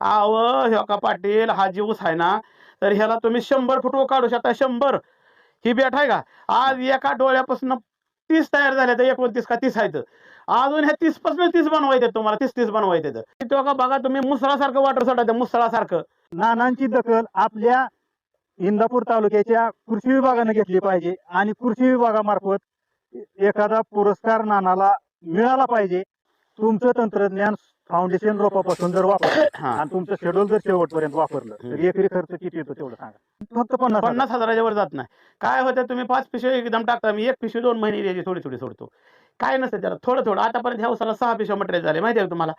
आव ह्यो का पाटील हा जीवस आहे ना? तर ह्याला तुम्ही शंभर फुटवं काढू शकता शंभर. ही बॅट आहे का? आज एका डोळ्यापासून तीस तयार झाल्या तर एकोणतीस का तीस आहेत. अजून ह्या तीसपासून तीस बनवायचे तुम्हाला तीस तीस बनवायचे तो का बघा तुम्ही मुसळासारखं वाटर सोडायचं मुसळासारखं. नानांची दखल आपल्या इंदापूर तालुक्याच्या कृषी विभागाने घेतली पाहिजे आणि कृषी विभागामार्फत एखादा पुरस्कार नानाला मिळाला पाहिजे. तुमचं तंत्रज्ञान फाउंडेशन रोपापासून जर वापरलं हा. आणि तुमचं शेड्यूल जर शेवटपर्यंत वापरलं तर एकरी खर्च किती येतो तेवढं सांगा. फक्त पन्नास हजार. पन्नास हजाराच्या वर जात नाही. काय होतं तुम्ही पाच पिशवी एकदम टाकता मी एक पिशवी दोन महिने द्यायची थोडी थोडी सोडतो. काय नसतं त्याला थोडं थोडं. आतापर्यंत ह्या उसाला सहा पिशव्या मटेरियल झाले माहिती आहे का तुम्हाला?